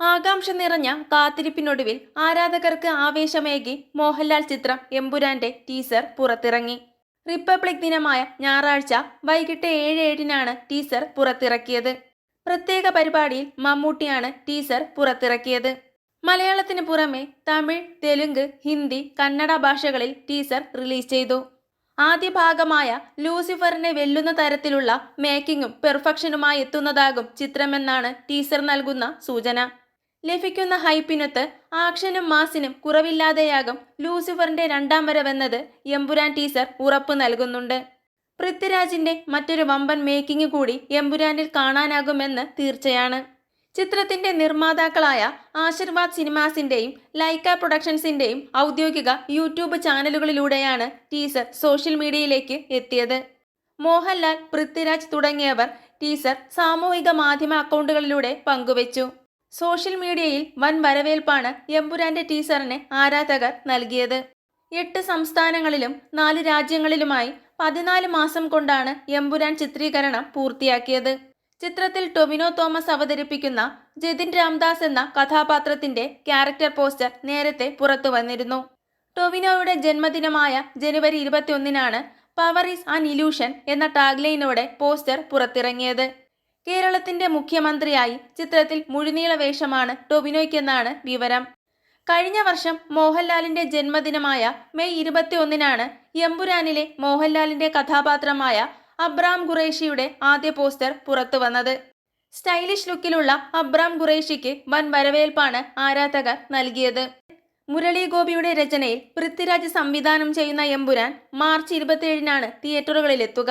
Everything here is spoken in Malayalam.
ആകാംക്ഷ നിറഞ്ഞ കാത്തിരിപ്പിനൊടുവിൽ ആരാധകർക്ക് ആവേശമേകി മോഹൻലാൽ ചിത്രം എമ്പുരാന്റെ ടീസർ പുറത്തിറങ്ങി. റിപ്പബ്ലിക് ദിനമായ ഞായറാഴ്ച വൈകിട്ട് ഏഴ് ഏഴിനാണ് ടീസർ പുറത്തിറക്കിയത്. പ്രത്യേക പരിപാടിയിൽ മമ്മൂട്ടിയാണ് ടീസർ പുറത്തിറക്കിയത്. മലയാളത്തിന് പുറമെ തമിഴ് തെലുങ്ക് ഹിന്ദി കന്നഡ ഭാഷകളിൽ ടീസർ റിലീസ് ചെയ്തു. ആദ്യ ഭാഗമായ ലൂസിഫറിനെ വെല്ലുന്ന തരത്തിലുള്ള മേക്കിങ്ങും പെർഫെക്ഷനുമായി എത്തുന്നതാകും ചിത്രമെന്നാണ് ടീസർ നൽകുന്ന സൂചന. ലഭിക്കുന്ന ഹൈപ്പിനൊത്ത് ആക്ഷനും മാസിനും കുറവില്ലാതെയാകും ലൂസിഫറിന്റെ രണ്ടാം വരവെന്നത് എമ്പുരാൻ ടീസർ ഉറപ്പ് നൽകുന്നുണ്ട്. പൃഥ്വിരാജിന്റെ മറ്റൊരു വമ്പൻ മേക്കിംഗ് കൂടി എമ്പുരാനിൽ കാണാനാകുമെന്ന് തീർച്ചയാണ്. ചിത്രത്തിന്റെ നിർമ്മാതാക്കളായ ആശീർവാദ് സിനിമാസിന്റെയും ലൈക്ക പ്രൊഡക്ഷൻസിന്റെയും ഔദ്യോഗിക യൂട്യൂബ് ചാനലുകളിലൂടെയാണ് ടീസർ സോഷ്യൽ മീഡിയയിലേക്ക് എത്തിയത്. മോഹൻലാൽ പൃഥ്വിരാജ് തുടങ്ങിയവർ ടീസർ സാമൂഹിക മാധ്യമ അക്കൗണ്ടുകളിലൂടെ പങ്കുവച്ചു. സോഷ്യൽ മീഡിയയിൽ വൻ വരവേൽപ്പാണ് എമ്പുരാന്റെ ടീസറിന് ആരാധകർ നൽകിയത്. എട്ട് സംസ്ഥാനങ്ങളിലും നാല് രാജ്യങ്ങളിലുമായി പതിനാല് മാസം കൊണ്ടാണ് എമ്പുരാൻ ചിത്രീകരണം പൂർത്തിയാക്കിയത്. ചിത്രത്തിൽ ടൊവിനോ തോമസ് അവതരിപ്പിക്കുന്ന ജതിൻ രാംദാസ് എന്ന കഥാപാത്രത്തിന്റെ ക്യാരക്ടർ പോസ്റ്റർ നേരത്തെ പുറത്തു വന്നിരുന്നു. ടൊവിനോയുടെ ജന്മദിനമായ ജനുവരി ഇരുപത്തിയൊന്നിനാണ് പവർ ഈസ് ആൻ ഇലൂഷൻ എന്ന ടാഗ്ലൈനോടെ പോസ്റ്റർ പുറത്തിറങ്ങിയത്. കേരളത്തിന്റെ മുഖ്യമന്ത്രിയായി ചിത്രത്തിൽ മുഴുനീള വേഷമാണ് ടൊവിനോയ്ക്കെന്നാണ് വിവരം. കഴിഞ്ഞ വർഷം മോഹൻലാലിന്റെ ജന്മദിനമായ മെയ് ഇരുപത്തിയൊന്നിനാണ് എമ്പുരാനിലെ മോഹൻലാലിന്റെ കഥാപാത്രമായ അബ്രാം ഖുറേഷിയുടെ ആദ്യ പോസ്റ്റർ പുറത്തു വന്നത്. സ്റ്റൈലിഷ് ലുക്കിലുള്ള അബ്രാം ഖുറേഷിക്ക് വൻ വരവേൽപ്പാണ് ആരാധകർ നൽകിയത്. മുരളി ഗോപിയുടെ രചനയിൽ പൃഥ്വിരാജ് സംവിധാനം ചെയ്യുന്ന എമ്പുരാൻ മാർച്ച് ഇരുപത്തിയേഴിനാണ് തിയേറ്ററുകളിലെത്തുക.